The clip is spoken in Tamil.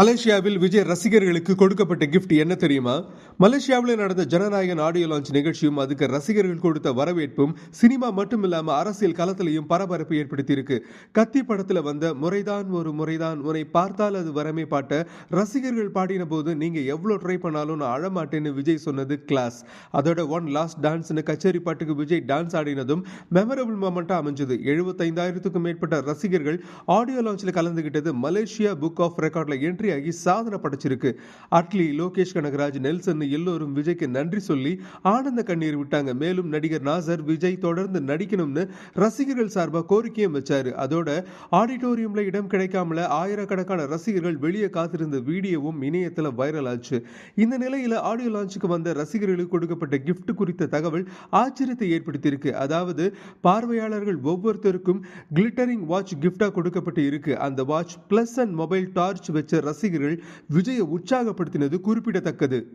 மலேசியாவில் விஜய் ரசிகர்களுக்கு கொடுக்கப்பட்ட கிஃப்ட் என்ன தெரியுமா? மலேசியாவில் நடந்த ஜனநாயகன் ஆடியோ லான்ச் நிகழ்ச்சியும் அதுக்கு ரசிகர்கள் கொடுத்த வரவேற்பும் சினிமா மட்டுமில்லாம அரசியல் களத்திலையும் பரபரப்பு ஏற்படுத்தியிருக்கு. கத்தி படத்துல வந்த முறைதான் ஒரு முறைதான் உன்னை பார்த்தால் அது வரமே பாட்ட ரசிகர்கள் பாடின போது நீங்க எவ்வளவு ட்ரை பண்ணாலும் நான் அழமாட்டேன்னு விஜய் சொன்னது கிளாஸ் அதோட ஒன் லாஸ்ட் டான்ஸ்னு கச்சேரி பாட்டுக்கு விஜய் டான்ஸ் ஆடினதும் மெமரபிள் மொமெண்டா அமைஞ்சது. எழுபத்தைந்தாயிரத்துக்கும் மேற்பட்ட ரசிகர்கள் ஆடியோ லான்ச்ல கலந்துகிட்டது மலேசியா புக் ஆஃப் ரெக்கார்ட்ல என்ட்ரி ஆகி சாதனை படைச்சிருக்கு. அட்லி லோகேஷ் கனகராஜ் நெல்சன் எல்லோரும் விஜய்க்கு நன்றி சொல்லி ஆனந்த கண்ணீர் விட்டாங்க. மேலும் நடிகர் நாசர் விஜய் தொடர்ந்து நடிக்கணும்னு ரசிகர்கள் சார்பாக கோரிக்கையும் வச்சாரு. அதோட ஆடிட்டோரியம்ல இடம் கிடைக்காமல ஆயிரக்கணக்கான ரசிகர்கள் வெளியே காத்திருந்த வீடியோவும் இணையத்தில் வைரல் ஆச்சு. இந்த நிலையில ஆடியோ லான்ச்சுக்கு வந்த ரசிகர்களுக்கு கொடுக்கப்பட்ட கிஃப்ட் குறித்த தகவல் ஆச்சரியத்தை ஏற்படுத்தியிருக்கு. அதாவது பார்வையாளர்கள் ஒவ்வொருத்தருக்கும் கிளிட்டரிங் வாட்ச் கிஃப்டா கொடுக்கப்பட்டு இருக்கு. அந்த watch plus and mobile torch வச்ச ரசிகர்கள் விஜயை உற்சாகப்படுத்தினது குறிப்பிடத்தக்கது.